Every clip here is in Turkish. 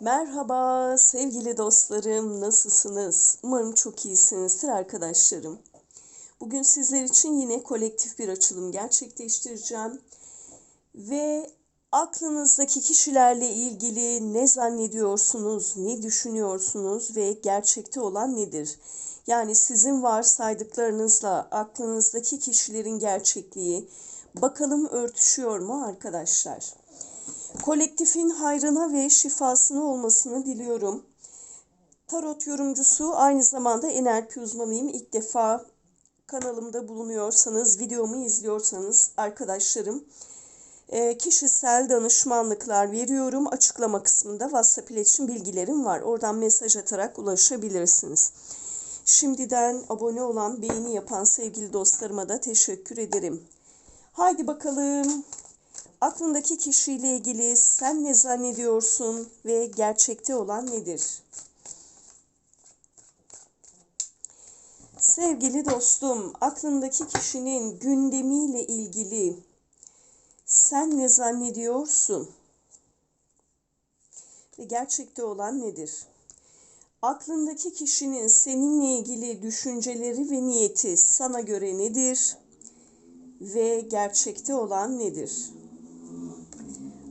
Merhaba sevgili dostlarım, nasılsınız? Umarım çok iyisinizdir arkadaşlarım. Bugün sizler için yine kolektif bir açılım gerçekleştireceğim. Ve aklınızdaki kişilerle ilgili ne zannediyorsunuz, ne düşünüyorsunuz ve gerçekte olan nedir? Yani sizin varsaydıklarınızla aklınızdaki kişilerin gerçekliği bakalım örtüşüyor mu arkadaşlar? Kolektifin hayrına ve şifasına olmasını diliyorum. Tarot yorumcusu aynı zamanda NLP uzmanıyım. İlk defa kanalımda bulunuyorsanız, videomu izliyorsanız arkadaşlarım e, kişisel danışmanlıklar veriyorum. Açıklama kısmında WhatsApp iletişim bilgilerim var. Oradan mesaj atarak ulaşabilirsiniz. Şimdiden abone olan, beğeni yapan sevgili dostlarıma da teşekkür ederim. Haydi bakalım Aklındaki kişiyle ilgili sen ne zannediyorsun ve gerçekte olan nedir? Sevgili dostum, aklındaki kişinin gündemiyle ilgili sen ne zannediyorsun? Ve gerçekte olan nedir? Aklındaki kişinin seninle ilgili düşünceleri ve niyeti sana göre nedir? Ve gerçekte olan nedir?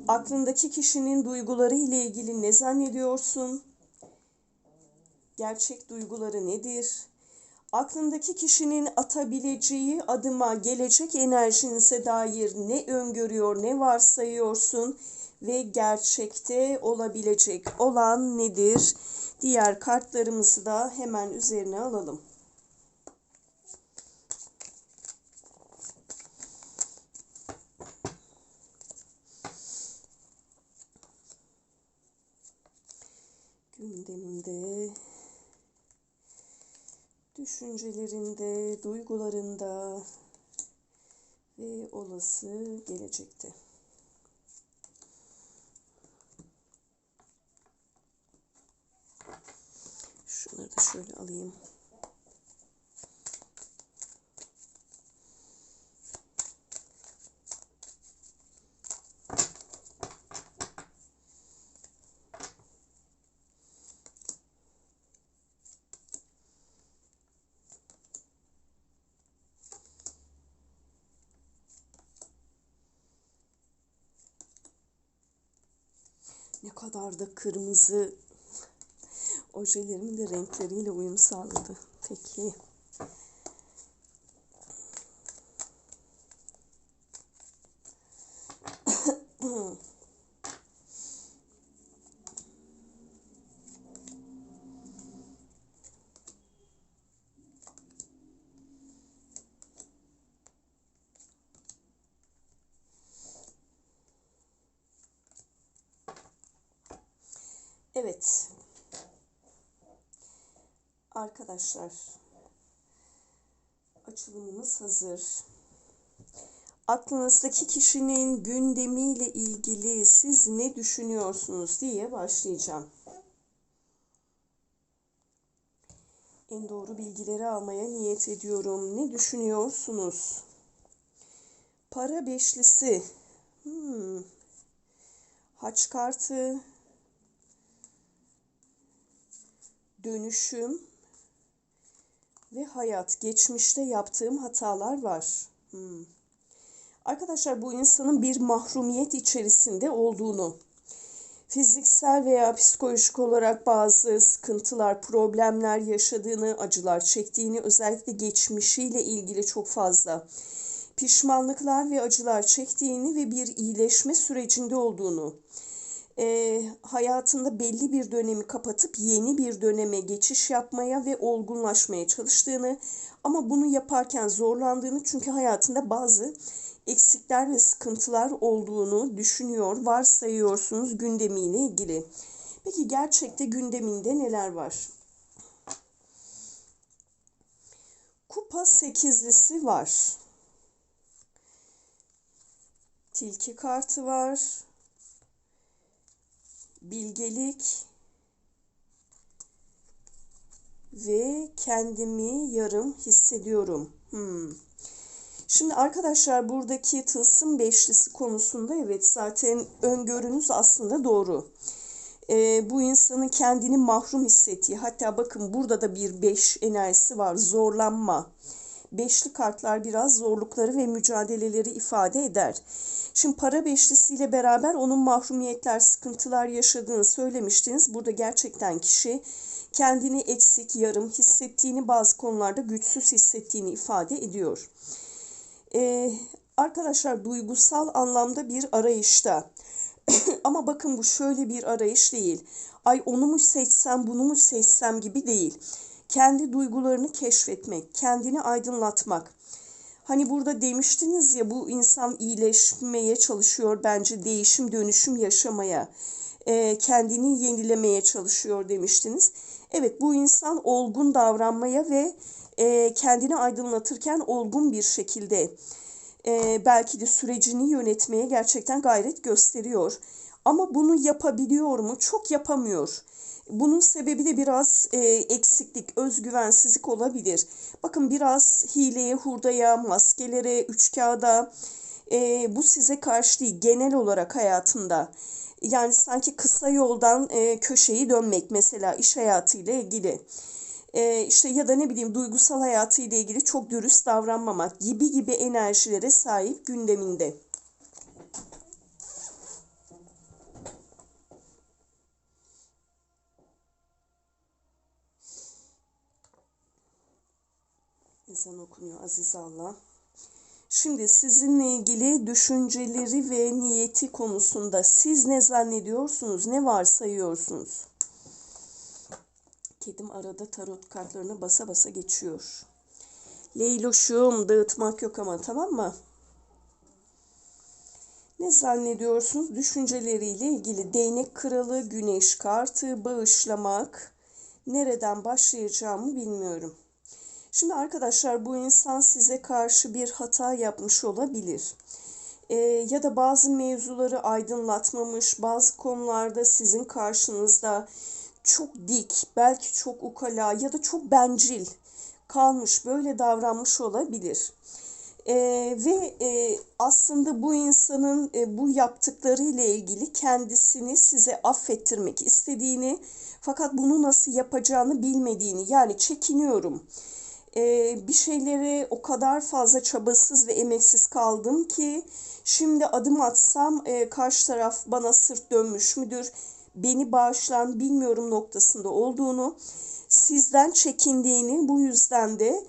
Aklındaki kişinin duyguları ile ilgili ne zannediyorsun? Gerçek duyguları nedir? Aklındaki kişinin atabileceği adıma gelecek enerjinize dair ne öngörüyor, ne varsayıyorsun ve gerçekte olabilecek olan nedir? Diğer kartlarımızı da hemen üzerine alalım. gündeminde, düşüncelerinde, duygularında ve olası gelecekte. Şunları da şöyle alayım. Da kırmızı ojelerimin de renkleriyle uyum sağladı. Peki. Evet. Arkadaşlar. Açılımımız hazır. Aklınızdaki kişinin gündemiyle ilgili siz ne düşünüyorsunuz diye başlayacağım. En doğru bilgileri almaya niyet ediyorum. Ne düşünüyorsunuz? Para beşlisi. Hmm. Haç kartı, dönüşüm ve hayat. Geçmişte yaptığım hatalar var. Hmm. Arkadaşlar bu insanın bir mahrumiyet içerisinde olduğunu, fiziksel veya psikolojik olarak bazı sıkıntılar, problemler yaşadığını, acılar çektiğini, özellikle geçmişiyle ilgili çok fazla pişmanlıklar ve acılar çektiğini ve bir iyileşme sürecinde olduğunu, e, hayatında belli bir dönemi kapatıp yeni bir döneme geçiş yapmaya ve olgunlaşmaya çalıştığını ama bunu yaparken zorlandığını çünkü hayatında bazı eksikler ve sıkıntılar olduğunu düşünüyor, varsayıyorsunuz gündemiyle ilgili. Peki gerçekte gündeminde neler var? Kupa sekizlisi var. Tilki kartı var bilgelik ve kendimi yarım hissediyorum. Hmm. Şimdi arkadaşlar buradaki tılsım beşlisi konusunda evet zaten öngörünüz aslında doğru. e, bu insanın kendini mahrum hissettiği hatta bakın burada da bir beş enerjisi var zorlanma. Beşli kartlar biraz zorlukları ve mücadeleleri ifade eder. Şimdi para beşlisiyle beraber onun mahrumiyetler, sıkıntılar yaşadığını söylemiştiniz. Burada gerçekten kişi kendini eksik, yarım hissettiğini, bazı konularda güçsüz hissettiğini ifade ediyor. Ee, arkadaşlar duygusal anlamda bir arayışta. Ama bakın bu şöyle bir arayış değil. Ay onu mu seçsem, bunu mu seçsem gibi değil. Kendi duygularını keşfetmek, kendini aydınlatmak. Hani burada demiştiniz ya bu insan iyileşmeye çalışıyor bence değişim dönüşüm yaşamaya, e, kendini yenilemeye çalışıyor demiştiniz. Evet bu insan olgun davranmaya ve e, kendini aydınlatırken olgun bir şekilde e, belki de sürecini yönetmeye gerçekten gayret gösteriyor. Ama bunu yapabiliyor mu? Çok yapamıyor. Bunun sebebi de biraz e, eksiklik, özgüvensizlik olabilir. Bakın biraz hileye, hurdaya, maskelere, üç kağıda e, bu size karşı değil genel olarak hayatında. Yani sanki kısa yoldan e, köşeyi dönmek mesela iş hayatıyla ilgili. E, işte ya da ne bileyim duygusal hayatıyla ilgili çok dürüst davranmamak gibi gibi enerjilere sahip gündeminde. Ezan okunuyor Aziz Allah. Şimdi sizinle ilgili düşünceleri ve niyeti konusunda siz ne zannediyorsunuz, ne varsayıyorsunuz? Kedim arada tarot kartlarını basa basa geçiyor. Leyloşum dağıtmak yok ama tamam mı? Ne zannediyorsunuz? Düşünceleriyle ilgili değnek kralı, güneş kartı, bağışlamak. Nereden başlayacağımı bilmiyorum. Şimdi arkadaşlar bu insan size karşı bir hata yapmış olabilir. Ee, ya da bazı mevzuları aydınlatmamış, bazı konularda sizin karşınızda çok dik, belki çok ukala ya da çok bencil kalmış, böyle davranmış olabilir. Ee, ve e, aslında bu insanın e, bu yaptıkları ile ilgili kendisini size affettirmek istediğini fakat bunu nasıl yapacağını bilmediğini yani çekiniyorum e, bir şeyleri o kadar fazla çabasız ve emeksiz kaldım ki şimdi adım atsam e, karşı taraf bana sırt dönmüş müdür, beni bağışlar bilmiyorum noktasında olduğunu, sizden çekindiğini bu yüzden de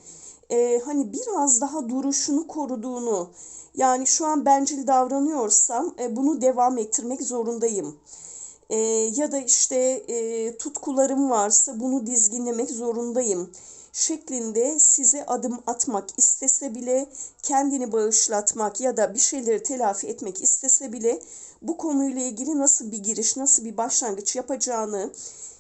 e, hani biraz daha duruşunu koruduğunu yani şu an bencil davranıyorsam e, bunu devam ettirmek zorundayım. E, ya da işte e, tutkularım varsa bunu dizginlemek zorundayım şeklinde size adım atmak istese bile kendini bağışlatmak ya da bir şeyleri telafi etmek istese bile bu konuyla ilgili nasıl bir giriş, nasıl bir başlangıç yapacağını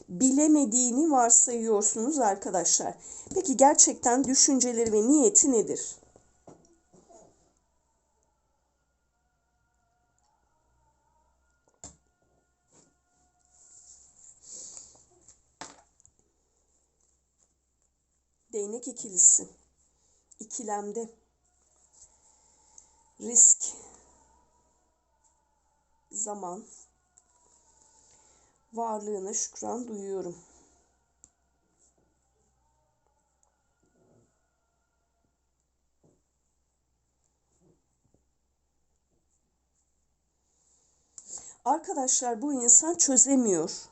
bilemediğini varsayıyorsunuz arkadaşlar. Peki gerçekten düşünceleri ve niyeti nedir? Değnek ikilisi. İkilemde. Risk. Zaman. Varlığına şükran duyuyorum. Arkadaşlar bu insan çözemiyor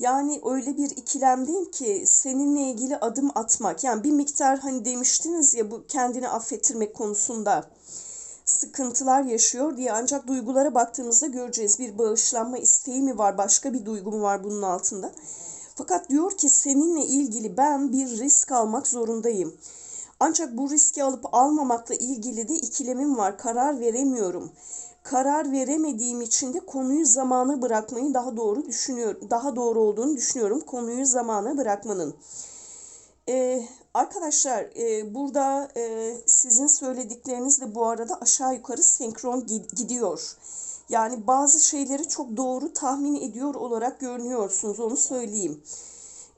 yani öyle bir ikilemdeyim ki seninle ilgili adım atmak. Yani bir miktar hani demiştiniz ya bu kendini affettirmek konusunda sıkıntılar yaşıyor diye ancak duygulara baktığımızda göreceğiz. Bir bağışlanma isteği mi var, başka bir duygu mu var bunun altında? Fakat diyor ki seninle ilgili ben bir risk almak zorundayım. Ancak bu riski alıp almamakla ilgili de ikilemim var. Karar veremiyorum karar veremediğim için de konuyu zamana bırakmayı daha doğru düşünüyorum. Daha doğru olduğunu düşünüyorum. Konuyu zamana bırakmanın. Ee, arkadaşlar e, burada e, sizin söyledikleriniz de bu arada aşağı yukarı senkron gidiyor. Yani bazı şeyleri çok doğru tahmin ediyor olarak görünüyorsunuz onu söyleyeyim.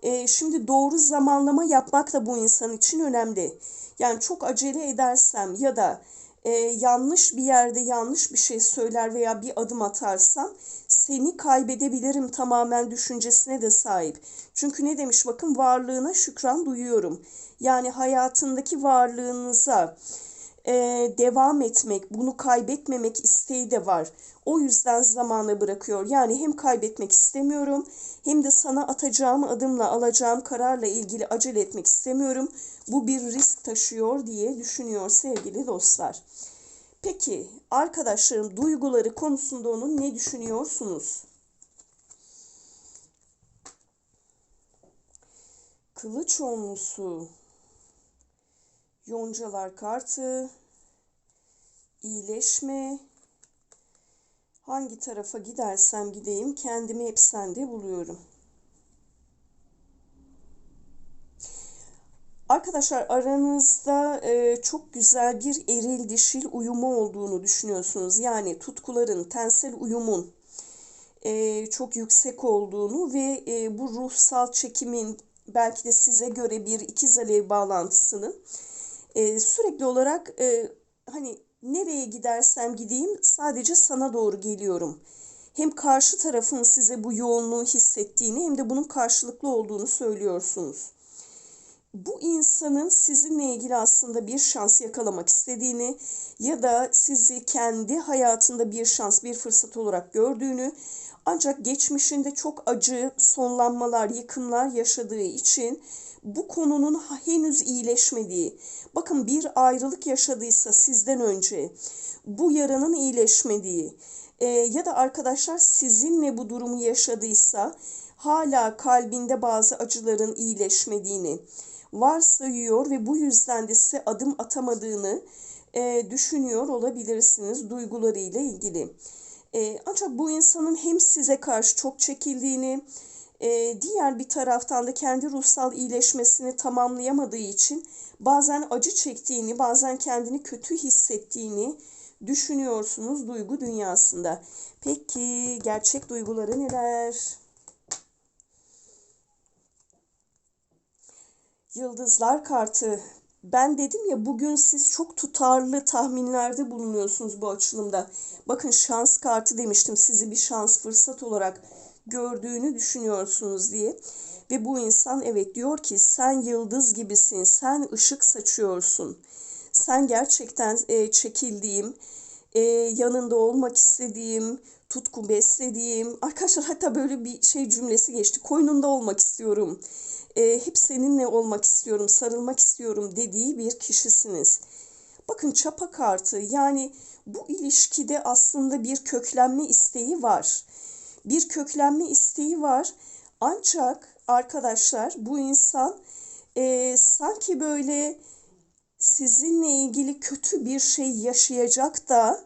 E, şimdi doğru zamanlama yapmak da bu insan için önemli. Yani çok acele edersem ya da e, yanlış bir yerde yanlış bir şey söyler veya bir adım atarsam seni kaybedebilirim tamamen düşüncesine de sahip. Çünkü ne demiş bakın varlığına şükran duyuyorum. Yani hayatındaki varlığınıza e, devam etmek, bunu kaybetmemek isteği de var. O yüzden zamana bırakıyor. Yani hem kaybetmek istemiyorum hem de sana atacağım adımla alacağım kararla ilgili acele etmek istemiyorum. Bu bir risk taşıyor diye düşünüyor sevgili dostlar. Peki arkadaşlarım duyguları konusunda onun ne düşünüyorsunuz? Kılıç onlusu, yoncalar kartı, iyileşme, hangi tarafa gidersem gideyim kendimi hep sende buluyorum. Arkadaşlar aranızda e, çok güzel bir eril dişil uyumu olduğunu düşünüyorsunuz. Yani tutkuların, tensel uyumun e, çok yüksek olduğunu ve e, bu ruhsal çekimin belki de size göre bir ikiz alev bağlantısının e, sürekli olarak e, hani nereye gidersem gideyim sadece sana doğru geliyorum. Hem karşı tarafın size bu yoğunluğu hissettiğini hem de bunun karşılıklı olduğunu söylüyorsunuz bu insanın sizinle ilgili aslında bir şans yakalamak istediğini ya da sizi kendi hayatında bir şans, bir fırsat olarak gördüğünü ancak geçmişinde çok acı sonlanmalar, yıkımlar yaşadığı için bu konunun henüz iyileşmediği, bakın bir ayrılık yaşadıysa sizden önce bu yaranın iyileşmediği e, ya da arkadaşlar sizinle bu durumu yaşadıysa hala kalbinde bazı acıların iyileşmediğini, varsayıyor ve bu yüzden de size adım atamadığını e, düşünüyor olabilirsiniz duygularıyla ilgili. E, ancak bu insanın hem size karşı çok çekildiğini, e, diğer bir taraftan da kendi ruhsal iyileşmesini tamamlayamadığı için bazen acı çektiğini, bazen kendini kötü hissettiğini düşünüyorsunuz duygu dünyasında. Peki gerçek duyguları neler? Yıldızlar kartı. Ben dedim ya bugün siz çok tutarlı tahminlerde bulunuyorsunuz bu açılımda. Bakın şans kartı demiştim sizi bir şans fırsat olarak gördüğünü düşünüyorsunuz diye. Ve bu insan evet diyor ki sen yıldız gibisin, sen ışık saçıyorsun. Sen gerçekten e, çekildiğim, e, yanında olmak istediğim, tutku beslediğim, arkadaşlar hatta böyle bir şey cümlesi geçti. Koynunda olmak istiyorum e, hep seninle olmak istiyorum, sarılmak istiyorum dediği bir kişisiniz. Bakın çapa kartı yani bu ilişkide aslında bir köklenme isteği var. Bir köklenme isteği var. Ancak arkadaşlar bu insan e, sanki böyle sizinle ilgili kötü bir şey yaşayacak da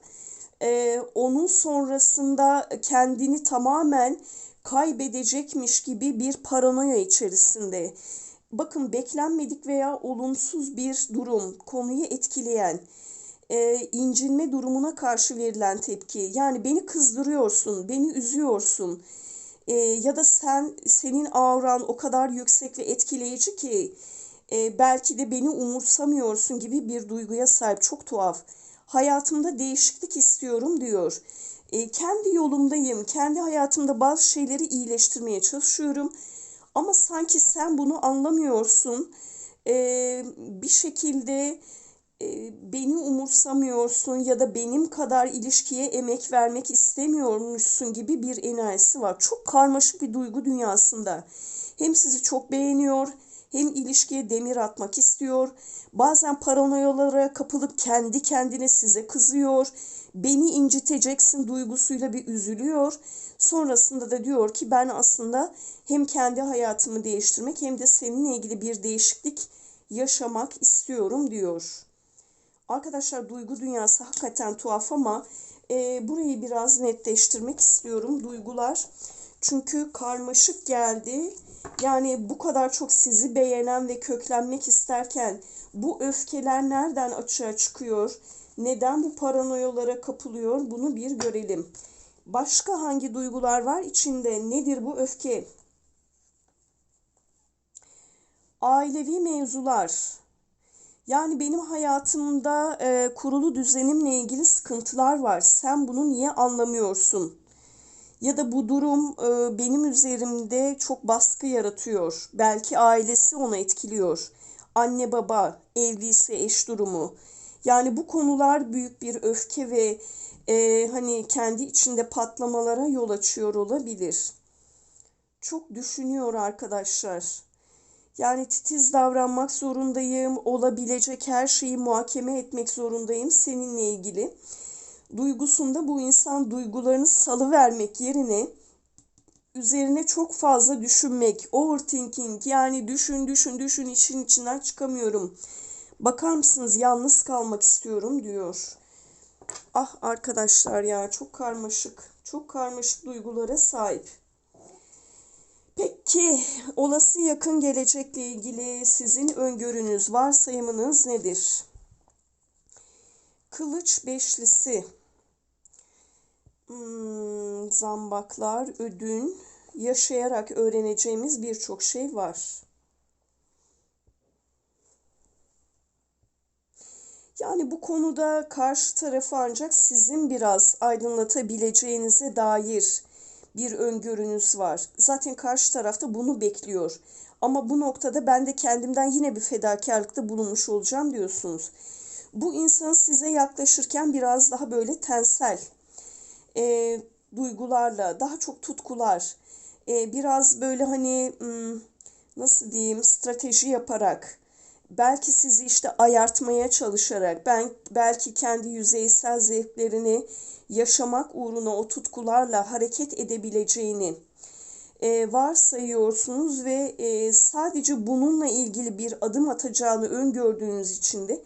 e, onun sonrasında kendini tamamen kaybedecekmiş gibi bir paranoya içerisinde. Bakın beklenmedik veya olumsuz bir durum konuyu etkileyen, e, incinme durumuna karşı verilen tepki. Yani beni kızdırıyorsun, beni üzüyorsun e, ya da sen senin auran o kadar yüksek ve etkileyici ki e, belki de beni umursamıyorsun gibi bir duyguya sahip. Çok tuhaf. Hayatımda değişiklik istiyorum diyor. E, kendi yolumdayım, kendi hayatımda bazı şeyleri iyileştirmeye çalışıyorum. Ama sanki sen bunu anlamıyorsun. E, bir şekilde beni umursamıyorsun ya da benim kadar ilişkiye emek vermek istemiyormuşsun gibi bir enerjisi var. Çok karmaşık bir duygu dünyasında. Hem sizi çok beğeniyor hem ilişkiye demir atmak istiyor. Bazen paranoyalara kapılıp kendi kendine size kızıyor beni inciteceksin duygusuyla bir üzülüyor. Sonrasında da diyor ki ben aslında hem kendi hayatımı değiştirmek hem de seninle ilgili bir değişiklik yaşamak istiyorum diyor. Arkadaşlar duygu dünyası hakikaten tuhaf ama e, burayı biraz netleştirmek istiyorum. Duygular çünkü karmaşık geldi. Yani bu kadar çok sizi beğenen ve köklenmek isterken bu öfkeler nereden açığa çıkıyor? Neden bu paranoyalara kapılıyor bunu bir görelim. Başka hangi duygular var içinde? Nedir bu öfke? Ailevi mevzular. Yani benim hayatımda e, kurulu düzenimle ilgili sıkıntılar var. Sen bunu niye anlamıyorsun? Ya da bu durum e, benim üzerimde çok baskı yaratıyor. Belki ailesi onu etkiliyor. Anne baba, evliyse eş durumu. Yani bu konular büyük bir öfke ve e, hani kendi içinde patlamalara yol açıyor olabilir. Çok düşünüyor arkadaşlar. Yani titiz davranmak zorundayım, olabilecek her şeyi muhakeme etmek zorundayım seninle ilgili. Duygusunda bu insan duygularını salı vermek yerine üzerine çok fazla düşünmek, overthinking yani düşün düşün düşün işin içinden çıkamıyorum. Bakar mısınız yalnız kalmak istiyorum diyor. Ah arkadaşlar ya çok karmaşık, çok karmaşık duygulara sahip. Peki olası yakın gelecekle ilgili sizin öngörünüz, varsayımınız nedir? Kılıç beşlisi, hmm, zambaklar, ödün, yaşayarak öğreneceğimiz birçok şey var. Yani bu konuda karşı tarafı ancak sizin biraz aydınlatabileceğinize dair bir öngörünüz var. Zaten karşı tarafta bunu bekliyor. Ama bu noktada ben de kendimden yine bir fedakarlıkta bulunmuş olacağım diyorsunuz. Bu insan size yaklaşırken biraz daha böyle tensel e, duygularla, daha çok tutkular, e, biraz böyle hani hmm, nasıl diyeyim strateji yaparak, belki sizi işte ayartmaya çalışarak, ben belki kendi yüzeysel zevklerini yaşamak uğruna o tutkularla hareket edebileceğini e, varsayıyorsunuz ve e, sadece bununla ilgili bir adım atacağını öngördüğünüz için de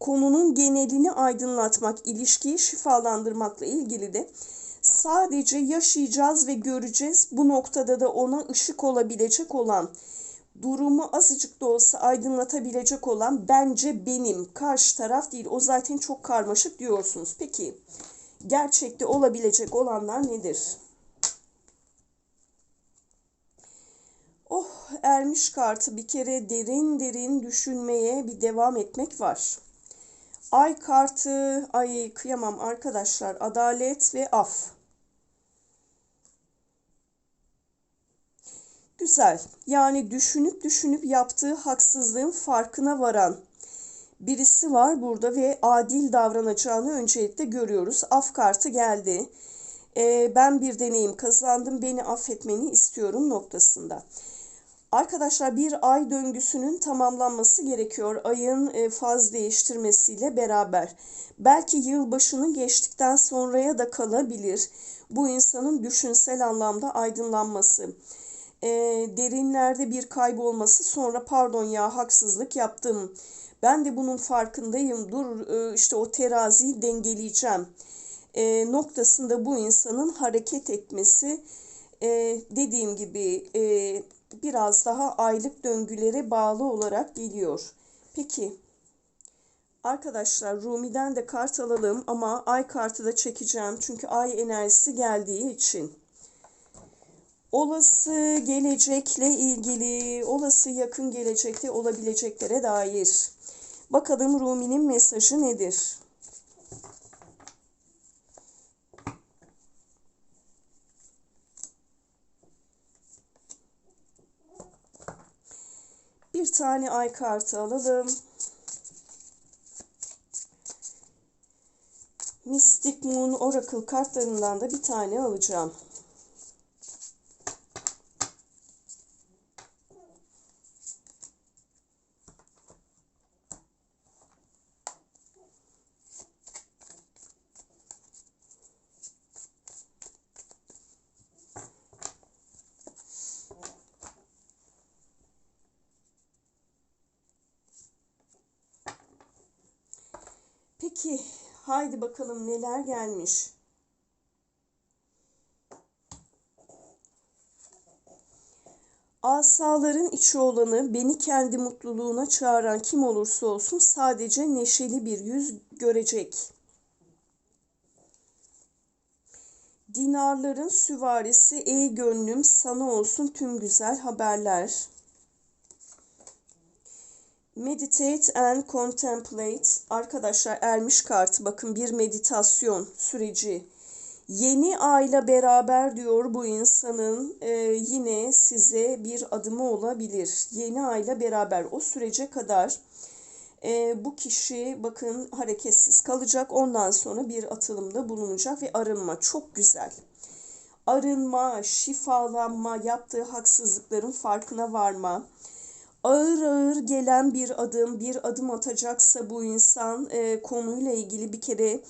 konunun genelini aydınlatmak, ilişkiyi şifalandırmakla ilgili de sadece yaşayacağız ve göreceğiz. Bu noktada da ona ışık olabilecek olan, durumu azıcık da olsa aydınlatabilecek olan bence benim, karşı taraf değil. O zaten çok karmaşık diyorsunuz. Peki gerçekte olabilecek olanlar nedir? Oh ermiş kartı bir kere derin derin düşünmeye bir devam etmek var. Ay kartı, ay kıyamam arkadaşlar, adalet ve af. Güzel. Yani düşünüp düşünüp yaptığı haksızlığın farkına varan birisi var burada ve adil davranacağını öncelikle görüyoruz. Af kartı geldi. E, ben bir deneyim kazandım, beni affetmeni istiyorum noktasında. Arkadaşlar bir ay döngüsünün tamamlanması gerekiyor ayın e, faz değiştirmesiyle beraber. Belki yılbaşını geçtikten sonraya da kalabilir bu insanın düşünsel anlamda aydınlanması. E, derinlerde bir kaybolması sonra pardon ya haksızlık yaptım ben de bunun farkındayım. Dur e, işte o teraziyi dengeleyeceğim. E, noktasında bu insanın hareket etmesi e, dediğim gibi e, biraz daha aylık döngülere bağlı olarak geliyor. Peki arkadaşlar Rumi'den de kart alalım ama ay kartı da çekeceğim çünkü ay enerjisi geldiği için. Olası gelecekle ilgili, olası yakın gelecekte olabileceklere dair. Bakalım Rumi'nin mesajı nedir? Bir tane ay kartı alalım. Mystic Moon Oracle kartlarından da bir tane alacağım. Peki haydi bakalım neler gelmiş. Asaların içi olanı beni kendi mutluluğuna çağıran kim olursa olsun sadece neşeli bir yüz görecek. Dinarların süvarisi ey gönlüm sana olsun tüm güzel haberler. Meditate and contemplate. Arkadaşlar ermiş kartı bakın bir meditasyon süreci. Yeni ayla beraber diyor bu insanın e, yine size bir adımı olabilir. Yeni ayla beraber o sürece kadar e, bu kişi bakın hareketsiz kalacak. Ondan sonra bir atılımda bulunacak ve arınma çok güzel. Arınma, şifalanma, yaptığı haksızlıkların farkına varma ağır ağır gelen bir adım, bir adım atacaksa bu insan e, konuyla ilgili bir kere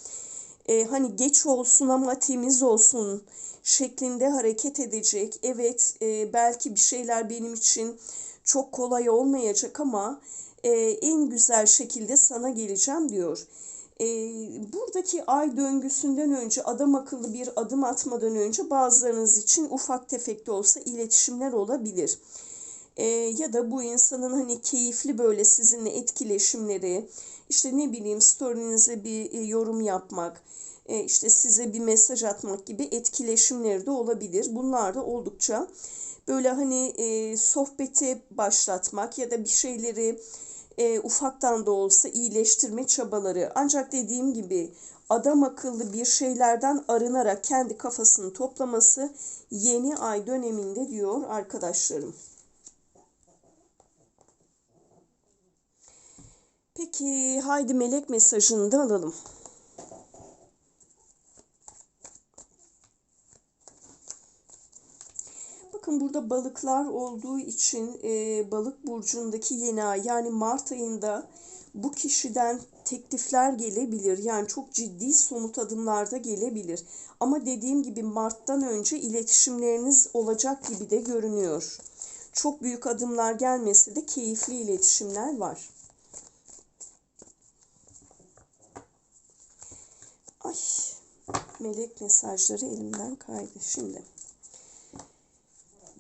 e, hani geç olsun ama temiz olsun şeklinde hareket edecek. Evet e, belki bir şeyler benim için çok kolay olmayacak ama e, en güzel şekilde sana geleceğim diyor. E, buradaki ay döngüsünden önce adam akıllı bir adım atmadan önce bazılarınız için ufak tefek de olsa iletişimler olabilir e, ya da bu insanın hani keyifli böyle sizinle etkileşimleri, işte ne bileyim story'nize bir e, yorum yapmak, e, işte size bir mesaj atmak gibi etkileşimleri de olabilir. Bunlar da oldukça böyle hani e, sohbeti başlatmak ya da bir şeyleri e, ufaktan da olsa iyileştirme çabaları. Ancak dediğim gibi adam akıllı bir şeylerden arınarak kendi kafasını toplaması yeni ay döneminde diyor arkadaşlarım. Peki haydi melek mesajını da alalım. Bakın burada balıklar olduğu için e, balık burcundaki yeni ay yani Mart ayında bu kişiden teklifler gelebilir. Yani çok ciddi somut adımlar da gelebilir. Ama dediğim gibi Mart'tan önce iletişimleriniz olacak gibi de görünüyor. Çok büyük adımlar gelmesi de keyifli iletişimler var. Ay melek mesajları elimden kaydı şimdi.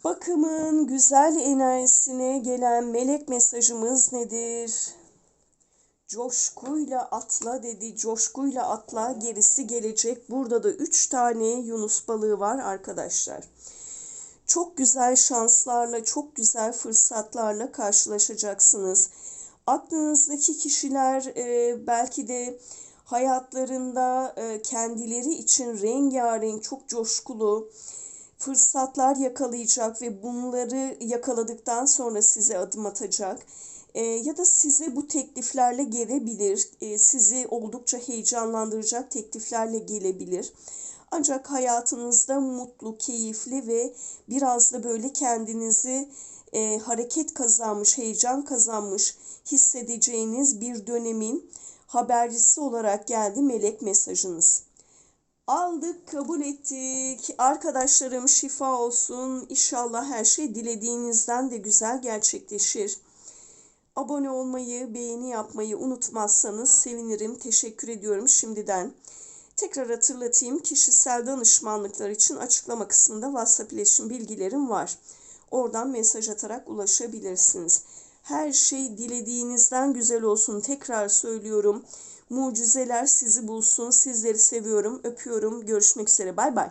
Bakımın güzel enerjisine gelen melek mesajımız nedir? Coşkuyla atla dedi. Coşkuyla atla gerisi gelecek. Burada da üç tane Yunus balığı var arkadaşlar. Çok güzel şanslarla, çok güzel fırsatlarla karşılaşacaksınız. Aklınızdaki kişiler e, belki de hayatlarında e, kendileri için rengarenk, çok coşkulu fırsatlar yakalayacak ve bunları yakaladıktan sonra size adım atacak. E, ya da size bu tekliflerle gelebilir. E, sizi oldukça heyecanlandıracak tekliflerle gelebilir. Ancak hayatınızda mutlu, keyifli ve biraz da böyle kendinizi hareket kazanmış, heyecan kazanmış hissedeceğiniz bir dönemin habercisi olarak geldi melek mesajınız. Aldık, kabul ettik. Arkadaşlarım şifa olsun. İnşallah her şey dilediğinizden de güzel gerçekleşir. Abone olmayı, beğeni yapmayı unutmazsanız sevinirim. Teşekkür ediyorum şimdiden. Tekrar hatırlatayım kişisel danışmanlıklar için açıklama kısmında WhatsApp iletişim bilgilerim var. Oradan mesaj atarak ulaşabilirsiniz. Her şey dilediğinizden güzel olsun. Tekrar söylüyorum. Mucizeler sizi bulsun. Sizleri seviyorum. Öpüyorum. Görüşmek üzere. Bay bay.